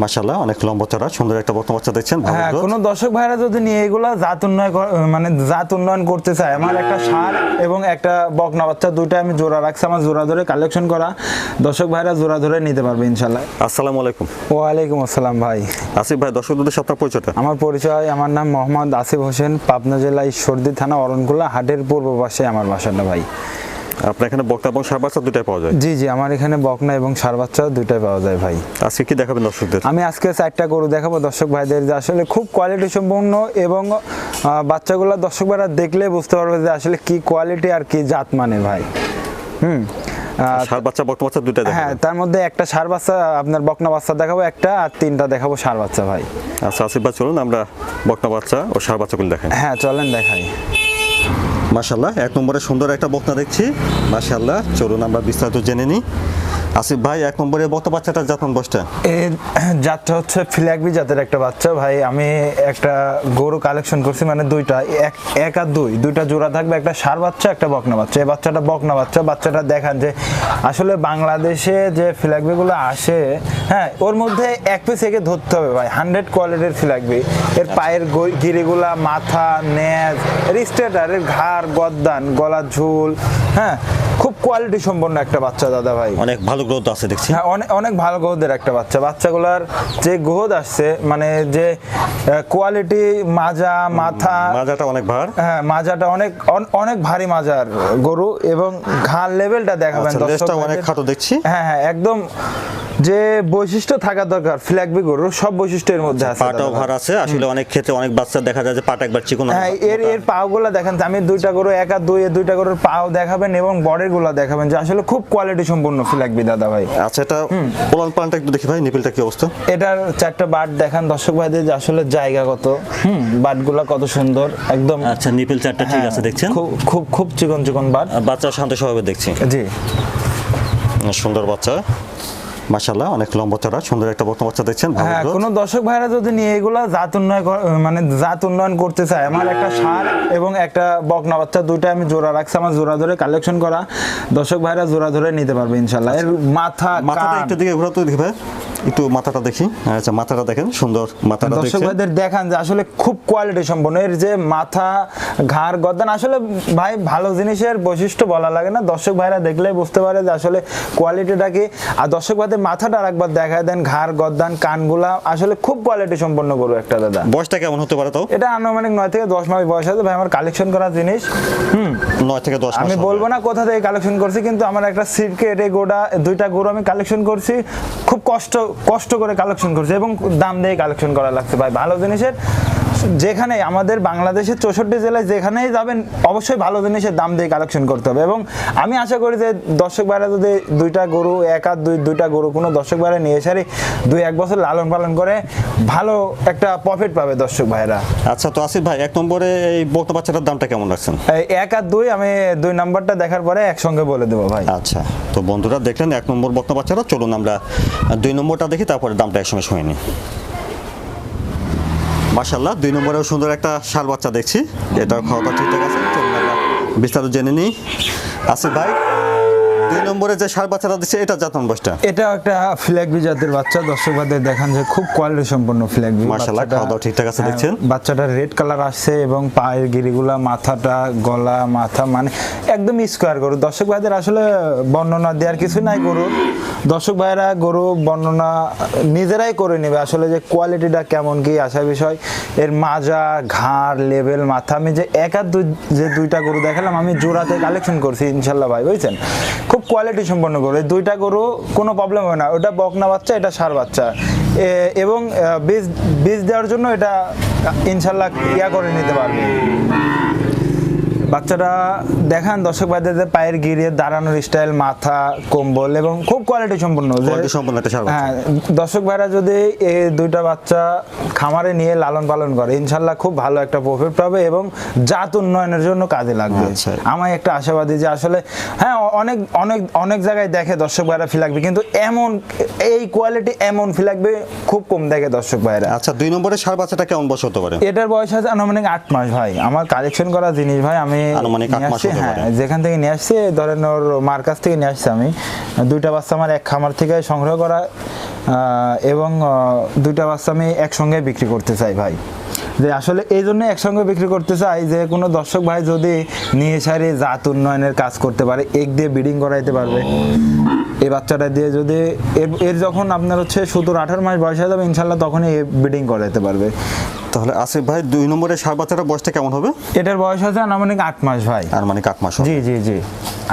মাশাল্লাহ অনেক লম্বা চড়া সুন্দর একটা বর্তমান বাচ্চা দেখছেন হ্যাঁ। কোনো দর্শক ভাইরা যদি নিয়ে এগুলা জাত উন্নয়ন কর- মানে জাত উন্নয়ন করতে চায় আমার একটা সার এবং একটা বকনা বাচ্চা দুইটা আমি জোড়া রাখছি আমার জোড়া ধরে কালেকশন করা। দর্শক ভাইরা জোড়া ধরে নিতে পারবে ইনশাল্লাহ আসসালামু আলাইকুম। ওয়ালাইকুম আসসালাম ভাই। আসিফ ভাই দর্শকদের সপ্তাহ পরিচয়টা? আমার পরিচয় আমার নাম মোহাম্মদ আসিফ হোসেন পাবনা জেলা ঈশ্বরদী থানা অরণকুলা হাটের পূর্ব পাশে আমার বাসাটা ভাই। আপনার এখানে বক্তা এবং সার বাচ্চা দুটাই পাওয়া যায়? জি জি আমার এখানে বকনা এবং সার বাচ্চা দুইটাই পাওয়া যায় ভাই। আজকে কি দেখাবেন দর্শকদের? আমি আজকে চারটা গরু দেখাবো দর্শক ভাইদের যে আসলে খুব কোয়ালিটি সম্পন্ন এবং বাচ্চাগুলো দর্শক ভাইরা দেখলে বুঝতে পারবে যে আসলে কি কোয়ালিটি আর কি জাত মানে ভাই। হুম সার বাচ্চা বক্তা বাচ্চা দুটাই হ্যাঁ তার মধ্যে একটা সার বাচ্চা আপনার বকনা বাচ্চা দেখাবো একটা আর তিনটা দেখাবো সার বাচ্চা ভাই। আচ্ছা আসিফ ভাই চলুন আমরা বক্তা বাচ্চা ও সার বাচ্চাগুলো দেখাই। হ্যাঁ চলেন দেখাই। মাশাল্লাহ এক নম্বরে সুন্দর একটা বক্তা দেখছি। মাসাল্লাহ চলুন আমরা বিস্তারিত জেনে নিই। আসিফ ভাই এক নম্বরে বক্তা বাচ্চাটা যত্ন বসটা এর জাতটা হচ্ছে ফিলাকবি জাতের একটা বাচ্চা। ভাই আমি একটা গরু কালেকশন করছি মানে দুইটা। এক এক আর দুই। দুইটা জোড়া থাকবে একটা সার বাচ্চা একটা বকনা বাচ্চা। এই বাচ্চাটা বকনা বাচ্চা। বাচ্চাটা দেখান যে আসলে বাংলাদেশে যে ফিলাকবিগুলো আসে হ্যাঁ ওর মধ্যে এক পিস একে ধরতে হবে ভাই। হান্ড্রেড কোয়ালিটির ফিলাকবি এর পায়ের গই- গিরিগুলা মাথা নেজ এর স্টেটার এর ঘাড় গদ্দান গলার ঝুল হ্যাঁ খুব কোয়ালিটি সম্পন্ন একটা বাচ্চা দাদা ভাই। অনেক ভালো গ্রোথ আছে দেখছি। হ্যাঁ অনেক অনেক ভালো গ্রোথের একটা বাচ্চা। বাচ্চাগুলার যে গ্রোথ আসছে মানে যে কোয়ালিটি মাজা মাথা মাজাটা অনেক ভার। হ্যাঁ মাজাটা অনেক অন- অনেক ভারী মাজার গরু এবং ঘাড় লেভেলটা দেখাবেন আচ্ছা দর্শক অনেক খাটো দেখছি। হ্যাঁ হ্যাঁ একদম যে বৈশিষ্ট্য থাকা দরকার ফ্ল্যাগবি গরুর সব বৈশিষ্ট্য এর মধ্যে আছে পাটাও দাদা ভাই। ভার আছে আসলে অনেক ক্ষেত্রে অনেক বাচ্চা দেখা যায় যে পাটা একবার চিকন হ্যাঁ। এর এর পাওগুলো দেখেন আমি দুইটা গরু এক আর দুই দুইটা গরুর পাও দেখাবেন এবং বডিরগুলা দেখাবেন যে আসলে খুব কোয়ালিটি সম্পূর্ণ ফ্ল্যাগবি দাদা ভাই। আচ্ছা এটা পোলান পালনটা একটু দেখি ভাই নিপিলটা কি অবস্থা? এটার চারটা বাট দেখান দর্শক ভাইদের যে আসলে জায়গা কত। হুম বাটগুলা কত সুন্দর একদম আচ্ছা নিপিল চারটা ঠিক হ্যাঁ, আছে দেখছেন? খুব খুব খুব চিকন চিকন বাট। বাচ্চা শান্ত স্বভাবে দেখছি। জি। সুন্দর বাচ্চা। মাশাল্লাহ অনেক লম্বা চড়া সুন্দর একটা বর্তমান বাচ্চা দেখছেন হ্যাঁ কোনো দর্শক ভাইরা যদি নিয়ে এগুলা জাত উন্নয়ন মানে জাত উন্নয়ন করতে চায় আমার একটা সার এবং একটা বকনা বাচ্চা দুইটা আমি জোড়া রাখছি আমার জোড়া ধরে কালেকশন করা। দর্শক ভাইরা জোড়া ধরে নিতে পারবে ইনশাল্লাহ এর মাথা মাথাটা একটু দিকে ঘোরা তো দেখি ভাই। একটু মাথাটা দেখি। আচ্ছা মাথাটা দেখেন সুন্দর মাথাটা দর্শক ভাইদের দেখান যে আসলে খুব কোয়ালিটি সম্পন্ন। এর যে মাথা ঘাড় গদ্দান আসলে ভাই ভালো জিনিসের বৈশিষ্ট্য বলা লাগে না। দর্শক ভাইরা দেখলে বুঝতে পারে যে আসলে কোয়ালিটিটা কি। আর দর্শক ভাইদের মাথাটা আরেকবার দেখায় দেন ঘাড় গদ্দান কানগুলা। আসলে খুব কোয়ালিটি সম্পন্ন গরু একটা দাদা। বয়সটা কেমন হতে পারে তাও? এটা আনুমানিক নয় থেকে দশ মাস বয়স আছে। ভাই আমার কালেকশন করা জিনিস হুম। নয় থেকে দশ মাস আমি বলব না কোথা থেকে কালেকশন করছি কিন্তু আমার একটা সিটকেট এই গোটা দুইটা গরু আমি কালেকশন করছি। খুব কষ্ট কষ্ট করে কালেকশন করছে এবং দাম দিয়ে কালেকশন করা লাগছে। ভাই ভালো জিনিসের যেখানে আমাদের বাংলাদেশের চৌষট্টি জেলায় যেখানেই যাবেন অবশ্যই ভালো জিনিসের দাম দিয়ে কালেকশন করতে হবে। এবং আমি আশা করি যে দর্শক ভাইরা যদি দুইটা গরু এক আর দুই দুইটা গরু কোনো দর্শক ভাইরা নিয়ে সারি দুই এক বছর লালন পালন করে ভালো একটা প্রফিট পাবে দর্শক ভাইরা। আচ্ছা তো আসিফ ভাই এক নম্বরে এই বক্তা বাচ্চাটার দামটা কেমন রাখছেন? এক আর দুই আমি দুই নাম্বারটা দেখার পরে একসঙ্গে বলে দেবো ভাই। আচ্ছা তো বন্ধুরা দেখলেন এক নম্বর বক্তা বাচ্চাটা চলুন আমরা দুই নম্বরটা দেখি তারপরে দামটা একসঙ্গে শুনে নিই। মাশাল্লাহ দুই নম্বরেও সুন্দর একটা শাল বাচ্চা দেখছি। এটা খাওয়া ঠিকঠাক আছে বিস্তারিত জেনে নিই। আসিফ ভাই দুই নম্বরে যে শাল বাচ্চাটা দিচ্ছে এটা জাতন বয়সটা এটা একটা ফ্ল্যাগবি জাতের বাচ্চা। দর্শক ভাইদের দেখান যে খুব কোয়ালিটি সম্পন্ন ফ্ল্যাগবি মাশাআল্লাহ, খাওয়া দাওয়া ঠিকঠাক আছে দেখছেন? বাচ্চাটা রেড কালার আসছে এবং পায়ের গিরিগুলা মাথাটা গলা মাথা মানে একদম স্কোয়ার গরু। দর্শক ভাইদের আসলে বর্ণনা দেওয়ার কিছু নাই গরুর দর্শক ভাইরা গরু বর্ণনা নিজেরাই করে নেবে আসলে যে কোয়ালিটিটা কেমন কি আসা বিষয়। এর মাজা ঘাড় লেভেল মাথা আমি যে এক আর দুই যে দুইটা গরু দেখালাম আমি জোড়াতে কালেকশন করছি ইনশাল্লাহ ভাই বুঝছেন? খুব কোয়ালিটি সম্পন্ন গরু এই দুইটা গরু কোনো প্রবলেম হয় না। ওটা বকনা বাচ্চা, এটা সার বাচ্চা। এবং বীজ বীজ দেওয়ার জন্য এটা ইনশাল্লাহ ইয়া করে নিতে পারবে। বাচ্চাটা দেখান দর্শক ভাইদের পায়ের গিরে দাঁড়ানোর স্টাইল মাথা কম্বল এবং খুব কোয়ালিটি সম্পন্ন। সম্পন্ন। হ্যাঁ দর্শক ভাইরা যদি এই দুইটা বাচ্চা খামারে নিয়ে লালন পালন করে ইনশাল্লাহ খুব ভালো একটা প্রফিট পাবে এবং জাত উন্নয়নের জন্য কাজে লাগবে। আচ্ছা। আমার একটা আশাবাদী যে আসলে হ্যাঁ অনেক অনেক অনেক জায়গায় দেখে দর্শক ভাইরা ফিলাকবে কিন্তু এমন এই কোয়ালিটি এমন ফিলাকবে খুব কম দেখে দর্শক ভাইরা। আচ্ছা দুই নম্বরে সার বাচ্চাটা কেমন বয়স হতে পারে? এটার বয়স আছে আনুমানিক আট মাস ভাই। আমার কালেকশন করা জিনিস ভাই আমি আনুমানিক আট মাস হতে হ্যাঁ পারে। যেখান থেকে নিয়ে আসছি ধরেন ওর মার কাছ থেকে নিয়ে আসছি আমি। দুইটা বাচ্চা আমার এক খামার থেকে সংগ্রহ করা এবং দুইটা বাচ্চা আমি একসঙ্গে বিক্রি করতে চাই ভাই। যে আসলে এই জন্য একসঙ্গে বিক্রি করতে চাই যে কোনো দর্শক ভাই যদি নিয়ে সারি জাত উন্নয়নের কাজ করতে পারে এক দিয়ে ব্রিডিং করাইতে পারবে। এই বাচ্চাটা দিয়ে যদি এর এর যখন আপনার হচ্ছে সতেরো আঠারো মাস বয়স হয়ে যাবে ইনশাল্লাহ তখনই ব্রিডিং করাইতে পারবে। তাহলে আসিফ ভাই দুই নম্বরের সার বাচ্চাটার বয়সটা কেমন হবে? এটার বয়স আছে আনুমানিক আট মাস ভাই। আর আট মাস। জি জি জি।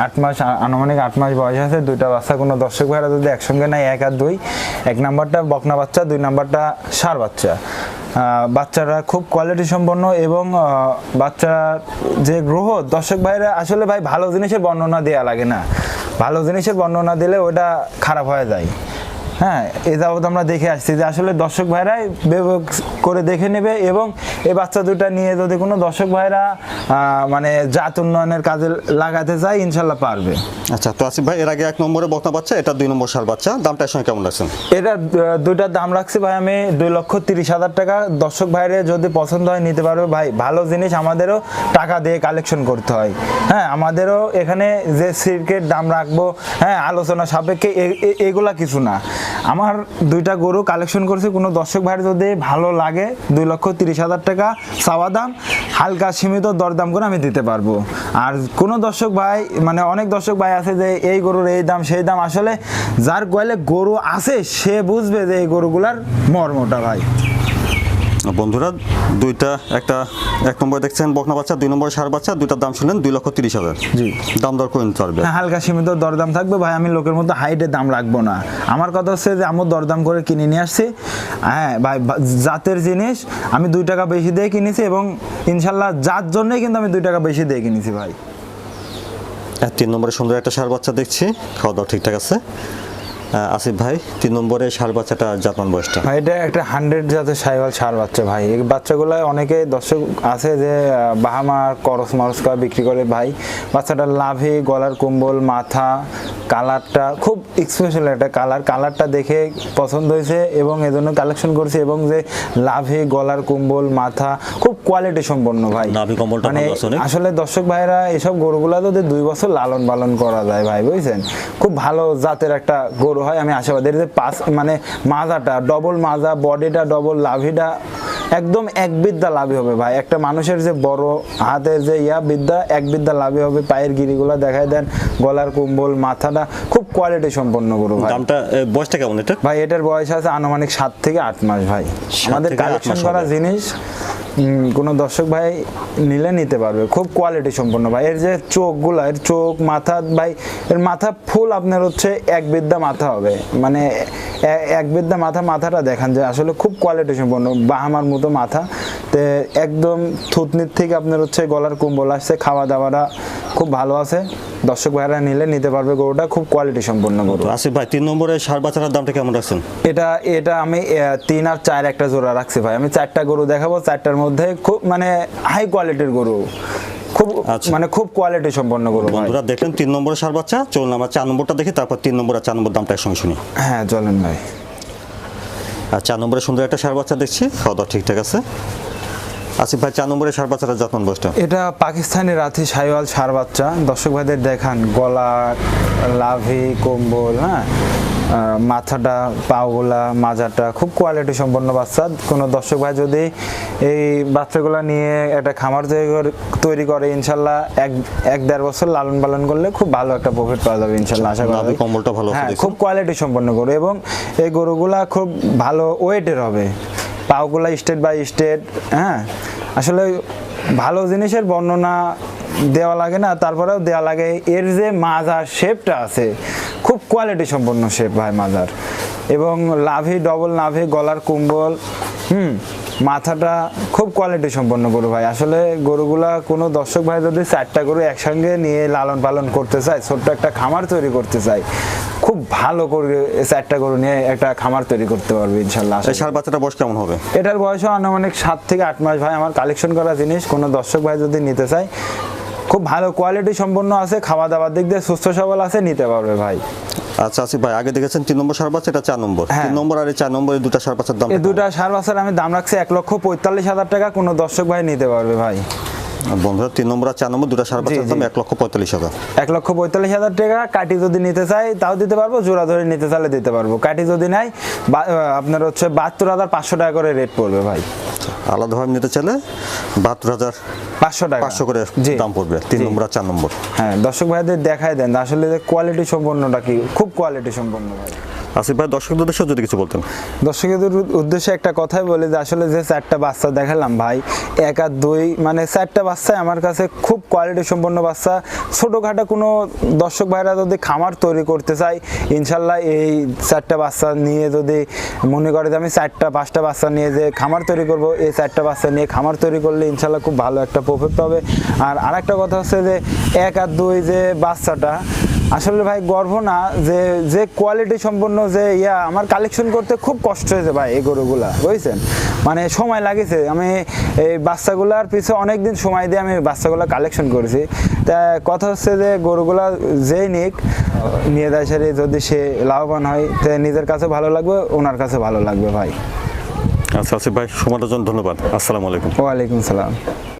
আট মাস আনুমানিক আট মাস বয়স আছে দুইটা বাচ্চা কোনো দর্শক ভাইরা যদি একসঙ্গে নেয় এক আর দুই এক নাম্বারটা বকনা বাচ্চা দুই নাম্বারটা সার বাচ্চা। বাচ্চারা খুব কোয়ালিটি সম্পন্ন এবং বাচ্চার যে গ্রহ দর্শক ভাইরা আসলে ভাই ভালো জিনিসের বর্ণনা দেওয়া লাগে না। ভালো জিনিসের বর্ণনা দিলে ওটা খারাপ হয়ে যায়। হ্যাঁ এ যাবৎ আমরা দেখে আসছি যে আসলে দর্শক ভাইরাই বিবেক করে দেখে নেবে এবং এই বাচ্চা দুটা নিয়ে যদি কোনো দর্শক ভাইরা মানে জাত উন্নয়নের কাজে লাগাতে চায় ইনশাল্লাহ পারবে। আচ্ছা তো আসিফ ভাই এর আগে এক নম্বরে বকনা বাচ্চা এটা দুই নম্বর সার বাচ্চা দামটা সঙ্গে কেমন রাখছেন? এটা দুইটার দাম রাখছি ভাই আমি দুই লক্ষ তিরিশ হাজার টাকা। দর্শক ভাইরে যদি পছন্দ হয় নিতে পারবে। ভাই ভালো জিনিস আমাদেরও টাকা দিয়ে কালেকশন করতে হয়। হ্যাঁ আমাদেরও এখানে যে সিল্কের দাম রাখব হ্যাঁ আলোচনা সাপেক্ষে এগুলা কিছু না। আমার দুইটা গরু কালেকশন করছি। কোনো দর্শক ভাইয়ের যদি ভালো লাগে দুই লক্ষ তিরিশ হাজার টাকা চাওয়া দাম, হালকা সীমিত দরদাম করে আমি দিতে পারব। আর কোনো দর্শক ভাই মানে অনেক দর্শক ভাই আছে যে এই গরুর এই দাম, সেই দাম, আসলে যার কয়লে গরু আছে, সে বুঝবে যে এই গরুগুলার মর্মটা ভাই। বন্ধুরা দুইটা একটা এক নম্বর দেখছেন বকনা বাচ্চা দুই নম্বর সার বাচ্চা দুইটার দাম শুনলেন দুই লক্ষ তিরিশ হাজার। জি। দাম দর করে নিতে পারবে হ্যাঁ, হালকা সীমিত দরদাম থাকবে ভাই আমি লোকের মতো হাইটে দাম রাখব না। আমার কথা হচ্ছে যে আমি দরদাম করে কিনে নিয়ে আসছি। হ্যাঁ ভাই জাতের জিনিস আমি দুই টাকা বেশি দিয়ে কিনেছি এবং ইনশাল্লাহ জাত জন্যই কিন্তু আমি দুই টাকা বেশি দিয়ে কিনেছি ভাই। তিন নম্বরে সুন্দর একটা সার বাচ্চা দেখছি খাওয়া দাওয়া ঠিকঠাক আছে। আসিফ ভাই তিন নম্বরে সার বাচ্চাটা জাতমান বয়সটা। ভাই এটা একটা হান্ড্রেড জাতের সাইওয়াল সার বাচ্চা ভাই। এই বাচ্চাগুলো অনেকে দর্শক আছে যে বাহামার করস মারস করে বিক্রি করে ভাই। বাচ্চাটা লাভে গলার কুম্বল মাথা কালারটা খুব স্পেশাল একটা কালার কালারটা দেখে পছন্দ হয়েছে এবং এজন্য কালেকশন করছি এবং যে লাভে গলার কুম্বল মাথা খুব কোয়ালিটি সম্পন্ন ভাই। মানে। আসলে দর্শক ভাইরা এসব গরুগুলা যদি দুই বছর লালন পালন করা যায় ভাই বুঝছেন? খুব ভালো জাতের একটা গরু হয় আমি আশাবাদী যে পাঁচ মানে মাজাটা ডবল মাজা বডিটা ডবল লাভিটা একদম এক বিদ্যা লাভি হবে ভাই। একটা মানুষের যে বড় হাতের যে ইয়া বিদ্যা এক বিদ্যা লাভি হবে। পায়ের গিরিগুলা দেখায় দেন গলার কুম্বল মাথাটা খুব কোয়ালিটি সম্পন্ন গরু ভাই। দামটা বয়সটা কেমন এটা ভাই এটার বয়স আছে আনুমানিক সাত থেকে আট মাস ভাই। আমাদের কালেকশন করা জিনিস কোনো দর্শক ভাই নিলে নিতে পারবে। খুব কোয়ালিটি সম্পন্ন ভাই। এর যে চোখগুলো, এর চোখ, মাথা, ভাই, এর মাথা ফুল আপনার হচ্ছে এক বিদ্যা মাথা হবে। মানে এক বিদ্যা মাথা, মাথাটা দেখান যে আসলে খুব কোয়ালিটি সম্পন্ন, বাহামার মতো মাথা। তে একদম থুতনির থেকে আপনার হচ্ছে গলার কুম্বল আসছে খাওয়া দাওয়াটা খুব ভালো আছে। দর্শক ভাইরা নিলে নিতে পারবে গরুটা খুব কোয়ালিটি সম্পন্ন গরু। আসিফ ভাই তিন নম্বরে সার বাচ্চাটার দামটা কেমন রাখছেন? এটা এটা আমি তিন আর চার একটা জোড়া রাখছি ভাই। আমি চারটা গরু দেখাবো চারটার মধ্যে খুব মানে হাই কোয়ালিটির গরু। খুব আচ্ছা। মানে খুব কোয়ালিটি সম্পন্ন গরু বন্ধুরা দেখলেন তিন নম্বরে সার বাচ্চা চলুন আমরা চার নম্বরটা দেখি তারপর তিন নম্বর আর চার নম্বর দামটা একসঙ্গে শুনি। হ্যাঁ চলেন ভাই। আর চার নম্বরে সুন্দর একটা সার বাচ্চা দেখছি খাওয়া দাওয়া ঠিকঠাক আছে। আসিফ ভাই চার নম্বরে সার বাচ্চাটা যত্ন বয়সটা? এটা পাকিস্তানি রাথি সাইওয়াল সার বাচ্চা। দর্শক ভাইদের দেখান গলা লাভি কম্বল হ্যাঁ? মাথাটা পাওগুলা মাজাটা খুব কোয়ালিটি সম্পন্ন বাচ্চা। কোনো দর্শক ভাই যদি এই বাচ্চাগুলা নিয়ে একটা খামার তৈরি করে- তৈরি করে ইনশাল্লাহ এক এক দেড় বছর লালন পালন করলে খুব ভালো একটা প্রফিট পাওয়া যাবে ইনশাল্লাহ। আশা করা কম্বলটা ভালো হ্যাঁ খুব কোয়ালিটি সম্পন্ন গরু এবং এই গরুগুলা খুব ভালো ওয়েটের হবে। পাওগুলা স্টেট বাই স্টেট হ্যাঁ? আসলে ভালো জিনিসের বর্ণনা দেওয়া লাগে না, তারপরেও দেওয়া লাগে। এর যে মাজার শেপটা আছে, খুব কোয়ালিটি সম্পন্ন শেপ ভাই মাজার। এবং লাভি ডবল লাভি গলার কুম্বল, হুম? মাথাটা খুব কোয়ালিটি সম্পন্ন গরু ভাই। আসলে গরুগুলা কোনো দর্শক ভাই যদি চারটা গরু একসঙ্গে নিয়ে লালন পালন করতে চায় ছোট্ট একটা খামার তৈরি করতে চায় খুব ভালো করে চারটা গরু নিয়ে একটা খামার তৈরি করতে পারবে ইনশাল্লাহ। সার বাচ্চাটার বয়স কেমন হবে? এটার বয়সও আনুমানিক সাত থেকে আট মাস ভাই। আমার কালেকশন করা জিনিস কোনো দর্শক ভাই যদি নিতে চায় খুব ভালো কোয়ালিটি সম্পন্ন আছে খাওয়া দাওয়ার দিক দিয়ে সুস্থ সবল আছে নিতে পারবে ভাই। আচ্ছা আসিফ ভাই আগে দেখেছেন তিন নম্বর সার বাচ্চা এটা চার নম্বর? হ্যাঁ। তিন নম্বর আর এই চার নম্বর এই দুটা সার বাচ্চার দাম এই দুটা সার বাছার আমি দাম রাখছি এক লক্ষ পঁয়তাল্লিশ হাজার টাকা কোনো দর্শক ভাই নিতে পারবে ভাই। বন্ধুরা তিন নম্বর আর চার নম্বর দুটো সার বাচ্চার দাম এক লক্ষ পঁয়তাল্লিশ হাজার। এক লক্ষ পঁয়তাল্লিশ হাজার টাকা কাটি যদি নিতে চাই তাও দিতে পারব জোড়া ধরে নিতে চাইলে দিতে পারব। কাটি যদি নাই আপনার হচ্ছে বাহাত্তর হাজার পাঁচশো টাকা করে রেট পড়বে ভাই। আলাদাভাবে নিতে চাইলে বাহাত্তর হাজার পাঁচশো টাকা। পাঁচশো করে দাম পড়বে তিন নম্বর আর চার নম্বর। হ্যাঁ দর্শক ভাইদের দেখাই দেন আসলে কোয়ালিটি সম্পন্নটা কি খুব কোয়ালিটি সম্পন্ন ভাই আসিফ ভাই দর্শকদের উদ্দেশ্যে যদি কিছু বলতেন। দর্শকদের উদ্দেশ্যে একটা কথাই বলি যে আসলে যে চারটা বাচ্চা দেখালাম ভাই এক আর দুই মানে চারটা বাচ্চা আমার কাছে খুব কোয়ালিটি সম্পন্ন বাচ্চা। ছোটোখাটো কোনো দর্শক ভাইরা যদি খামার তৈরি করতে চায় ইনশাল্লাহ এই চারটা বাচ্চা নিয়ে যদি মনে করে যে আমি চারটা পাঁচটা বাচ্চা নিয়ে যে খামার তৈরি করব এই চারটা বাচ্চা নিয়ে খামার তৈরি করলে ইনশাল্লাহ খুব ভালো একটা প্রফিট পাবে। আর আরেকটা কথা হচ্ছে যে এক আর দুই যে বাচ্চাটা আসলে ভাই গর্ব না যে যে কোয়ালিটি সম্পন্ন যে ইয়া আমার কালেকশন করতে খুব কষ্ট হয়েছে ভাই এই গরুগুলা বুঝছেন? মানে সময় লাগেছে। আমি এই বাচ্চাগুলার পিছে অনেক দিন সময় দিয়ে আমি বাচ্চাগুলা কালেকশন করেছি। তা কথা হচ্ছে যে গরুগুলা যেই নিক নিয়ে দেয় সেরে যদি সে লাভবান হয় তে নিজের কাছে ভালো লাগবে ওনার কাছে ভালো লাগবে ভাই। আচ্ছা আসিফ ভাই জন্য ধন্যবাদ। আসসালামু আলাইকুম। ওয়ালাইকুম সালাম।